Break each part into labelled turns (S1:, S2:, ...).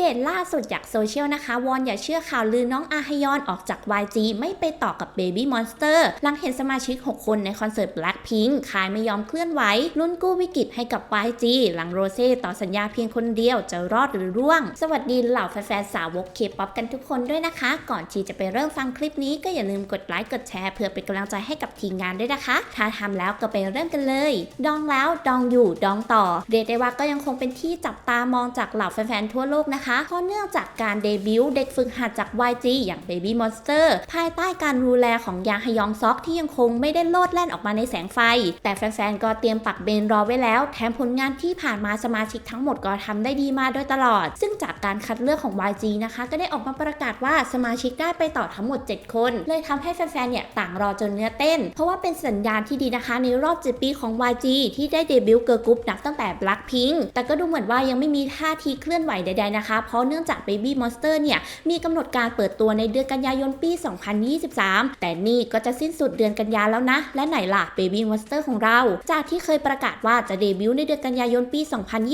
S1: เดตล่าสุดจากโซเชียลนะคะ วอนอย่าเชื่อข่าวลือน้องอาฮยอนออกจาก YG ไม่ไปต่อกับ Baby Monster หลังเห็นสมาชิก 6 คนในคอนเสิร์ต Blackpink ขายไม่ยอมเคลื่อนไหวลุ้นกู้วิกฤตให้กับ YG หลังโรเซ่ต่อสัญญาเพียงคนเดียวจะรอดหรือร่วง สวัสดีเหล่าแฟนๆสาวกเคป๊อปกันทุกคนด้วยนะคะ ก่อนที่จะไปเริ่มฟังคลิปนี้ก็อย่าลืมกดไลค์กดแชร์เพื่อเป็นกำลังใจให้กับทีมงานด้วยนะคะ ถ้าทำแล้วก็ไปเริ่มกันเลย ดองแล้วดองอยู่ดองต่อเรียกได้ว่าก็ยังคงเป็นที่จับตามองจากเหล่าแฟนๆทั่วโลกนะคะเพราะเนื่องจากการเดบิวต์เด็กฝึกหัดจาก YG อย่าง Baby Monster ภายใต้การดูแลของยางฮยองซอกที่ยังคงไม่ได้โลดแล่นออกมาในแสงไฟ แต่แฟนๆ ก็เตรียมปักเบนรอไว้แล้ว แถมผลงานที่ผ่านมาสมาชิกทั้งหมดก็ทำได้ดีมาโดยตลอด ซึ่งจากการคัดเลือกของ YG นะคะ ก็ได้ออกมาประกาศว่าสมาชิกได้ไปต่อทั้งหมด 7 คน เลยทำให้แฟนๆ เนี่ยต่างรอจนเนื้อเต้น เพราะว่าเป็นสัญญาณที่ดีนะคะในรอบ7ปีของ YG ที่ได้เดบิวต์เกิร์ลกรุ๊ปนับตั้งแต่ Blackpink แต่ก็ดูเหมือนว่ายังไม่มีท่าทีเคลื่อนไหวใดๆนะคะเพราะเนื่องจาก Baby Monster เนี่ยมีกำหนดการเปิดตัวในเดือนกันยายนปี 2023 แต่นี่ก็จะสิ้นสุดเดือนกันยาแล้วนะ และไหนล่ะ Baby Monster ของเรา จากที่เคยประกาศว่าจะเดบิวต์ในเดือนกันยายนปี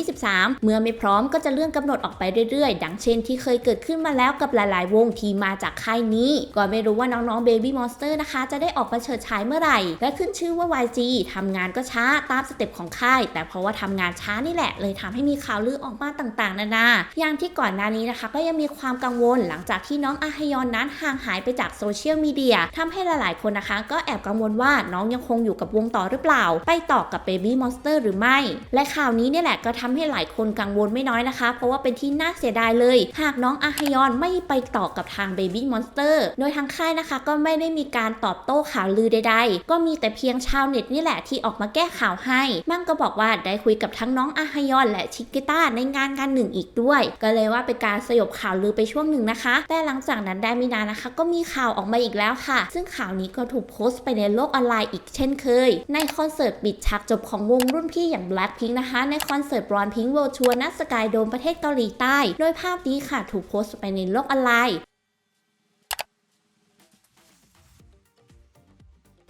S1: 2023 เมื่อไม่พร้อมก็จะเลื่อนกำหนดออกไปเรื่อยๆ ดังเช่นที่เคยเกิดขึ้นมาแล้วกับหลายๆ วงที่มาจากค่ายนี้ ก็ไม่รู้ว่าน้องๆ Baby Monster นะคะ จะได้ออกมาเฉิดฉายเมื่อไหร่ และขึ้นชื่อว่า YG ทำงานก็ช้าตามสเต็ปของค่าย แต่เพราะว่าทำงานช้านี่แหละ เลยทำให้มีข่าวลือออกมาต่างๆ นานา อย่างที่ก่อนหน้านี้นะคะ ก็ยังมีความกังวลหลังจากที่น้องอาฮยอนนั้นห่างหายไปจากโซเชียลมีเดียทำให้หลายๆ คนนะคะ ก็แอบกังวลว่าน้องยังคงอยู่กับวงต่อหรือเปล่า ไปต่อกับ Baby Monster หรือไม่ และข่าวนี้เนี่ยแหละก็ทำให้หลายคนกังวลไม่น้อยนะคะ เพราะว่าเป็นที่น่าเสียดายเลย หากน้องอาฮยอนไม่ไปต่อกับทาง Baby Monster โดยทางค่ายนะคะ ก็ไม่ได้มีการตอบโต้ข่าวลือใด ๆ ก็มีแต่เพียงชาวเน็ตนี่แหละที่ออกมาแก้ข่าวให้มั่งก็บอกว่าได้คุยกับทั้งน้องอาฮยอนและชิกิต้าในงานงานหนึ่งอีกด้วย ก็เลยว่าเป็นการสยบข่าวลือไปช่วงหนึ่งนะคะ แต่หลังจากนั้นได้ไม่นานนะคะ ก็มีข่าวออกมาอีกแล้วค่ะ ซึ่งข่าวนี้ก็ถูกโพสต์ไปในโลกออนไลน์อีกเช่นเคย ในคอนเสิร์ตปิดฉากจบของวงรุ่นพี่อย่าง Blackpink นะคะ ในคอนเสิร์ตบอนพิงค์เวิลด์ทัวร์ณสกายโดมประเทศเกาหลีใต้ โดยภาพนี้ค่ะถูกโพสต์ไปในโลกออนไลน์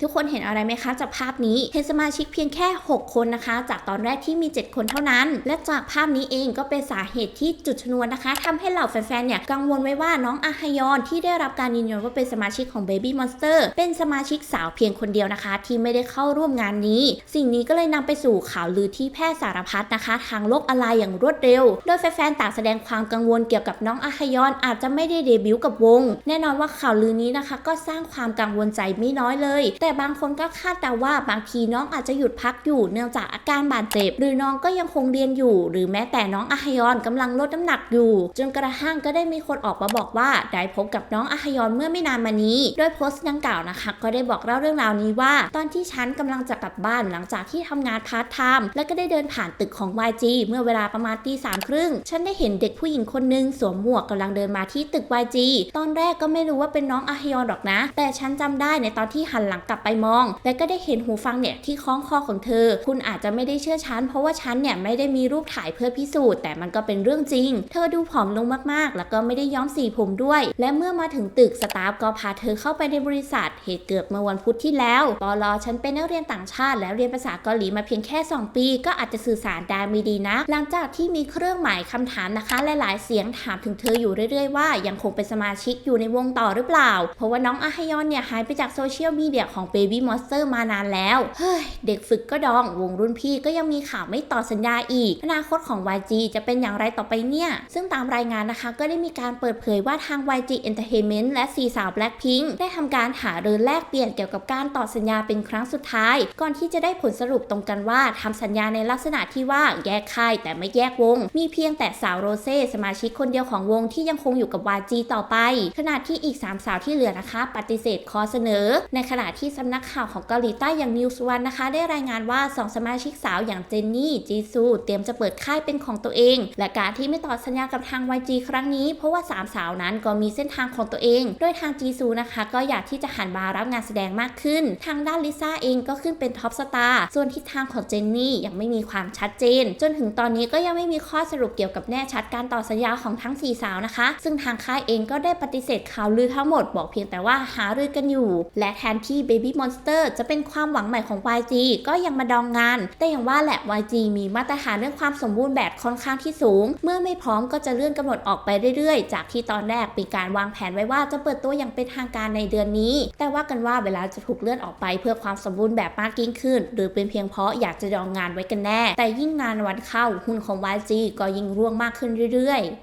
S1: ทุกคนเห็นอะไรไหมคะ จากภาพนี้เห็นสมาชิกเพียงแค่ 6 คนนะคะ จากตอนแรกที่มี 7 คนเท่านั้น และจากภาพนี้เองก็เป็นสาเหตุที่จุดชนวนนะคะทำให้เหล่าแฟนๆเนี่ยกังวลไว้ว่าน้องอาฮยอนที่ได้รับการยืนยันว่าเป็นสมาชิกของ Baby Monster เป็นสมาชิกสาวเพียงคนเดียวนะคะ ที่ไม่ได้เข้าร่วมงานนี้ สิ่งนี้ก็เลยนำไปสู่ข่าวลือที่แพร่สารพัดนะคะ ทางโลกออนไลน์อย่างรวดเร็ว โดยแฟนๆต่างแสดงความกังวลเกี่ยวกับน้องอาฮยอนอาจจะไม่ได้เดบิวต์กับวง แน่นอนว่าข่าวลือนี้นะคะ ก็สร้างความกังวลใจไม่น้อยเลยแแต่บางคนก็คาดเดาว่าบางทีน้องอาจจะหยุดพักอยู่เนื่องจากอาการบาดเจ็บ หรือน้องก็ยังคงเรียนอยู่ หรือแม้แต่น้องอาฮยอนกำลังลดน้ำหนักอยู่ จนกระทั่งก็ได้มีคนออกมาบอกว่าได้พบกับน้องอาฮยอนเมื่อไม่นานมานี้ โดยโพสต์ดังกล่าวนะคะ ก็ได้บอกเล่าเรื่องราวนี้ว่า ตอนที่ฉันกำลังจะกลับบ้านหลังจากที่ทำงานพาร์ทไทม์และก็ได้เดินผ่านตึกของ YG เมื่อเวลาประมาณตีสามครึ่งฉันได้เห็นเด็กผู้หญิงคนหนึงสวมหมวกกำลังเดินมาที่ตึก YG ตอนแรกก็ไม่รู้ว่าเป็นน้องอาฮยอนหรอกนะ แต่ฉันจำได้ในตอนที่หันหลังกลับไปมองและก็ได้เห็นหูฟังเนี่ยที่คล้องคอของเธอ คุณอาจจะไม่ได้เชื่อฉัน เพราะว่าฉันเนี่ยไม่ได้มีรูปถ่ายเพื่อพิสูจน์ แต่มันก็เป็นเรื่องจริง เธอดูผอมลงมากๆ แล้วก็ไม่ได้ย้อมสีผมด้วย และเมื่อมาถึงตึกสตาฟก็พาเธอเข้าไปในบริษัท เหตุเกิดเมื่อวันพุธที่แล้วปอลอฉันเป็นนักเรียนต่างชาติ และเรียนภาษาเกาหลีมาเพียงแค่ 2 ปี ก็อาจจะสื่อสารได้ไม่ดีนะ หลังจากที่มีเครื่องหมายคำถามนะคะหลายๆเสียงถามถึงเธออยู่เรื่อยๆว่ายังคงเป็นสมาชิกอยู่ในวงต่อหรือเปล่า เพราะว่าน้องอาฮยอนเนี่ยหายไปจากโซเชียลมีเดียของ Baby Monster มานานแล้ว เฮ้ย เด็กฝึกก็ดอง วงรุ่นพี่ก็ยังมีข่าวไม่ต่อสัญญาอีก อนาคตของ YG จะเป็นอย่างไรต่อไปเนี่ย ซึ่งตามรายงานนะคะก็ได้มีการเปิดเผยว่าทาง YG Entertainment และสีสาว Blackpink ได้ทำการหารือแลกเปลี่ยนเกี่ยวกับการต่อสัญญาเป็นครั้งสุดท้าย ก่อนที่จะได้ผลสรุปตรงกันว่าทำสัญญาในลักษณะที่ว่าแยกค่ายแต่ไม่แยกวง มีเพียงแต่สาวโรเซ่สมาชิกคนเดียวของวงที่ยังคงอยู่กับ YG ต่อไป ขณะที่อีก 3 สาวที่เหลือนะคะ ปฏิเสธข้อเสนอ ในขณะที่สำนักข่าวของเกาหลีใต้อย่าง News One นะคะ ได้รายงานว่า 2 สมาชิกสาวอย่างเจนนี่ จีซู เตรียมจะเปิดค่ายเป็นของตัวเอง และการที่ไม่ต่อสัญญากับทาง YG ครั้งนี้ เพราะว่า 3 สาวนั้นก็มีเส้นทางของตัวเอง โดยทางจีซูนะคะ ก็อยากที่จะหันมารับงานแสดงมากขึ้น ทางด้านลิซ่าเองก็ขึ้นเป็นท็อปสตาร์ส่วนทิศทางของเจนนี่ยังไม่มีความชัดเจน จนถึงตอนนี้ก็ยังไม่มีข้อสรุปเกี่ยวกับแน่ชัดการต่อสัญญาของทั้ง 4 สาวนะคะ ซึ่งทางค่ายเองก็ได้ปฏิเสธข่าวลือทั้งหมดบอกเพียงแต่ว่าหารือกันอยู่ และแทนที่ Baby Baby Monster จะเป็นความหวังใหม่ของ YG ก็ยังมาดองงาน แต่อย่างว่าแหละ YG มีมาตรฐานเรื่องความสมบูรณ์แบบค่อนข้างที่สูง เมื่อไม่พร้อมก็จะเลื่อนกำหนดออกไปเรื่อยๆ จากที่ตอนแรกมีการวางแผนไว้ว่าจะเปิดตัวอย่างเป็นทางการในเดือนนี้ แต่ว่ากันว่าเวลาจะถูกเลื่อนออกไปเพื่อความสมบูรณ์แบบมากยิ่งขึ้น หรือเป็นเพียงเพราะอยากจะดองงานไว้กันแน่ แต่ยิ่งงานวันเข้าหุ้นของ YG ก็ยิ่งร่วงมากขึ้นเรื่อยๆ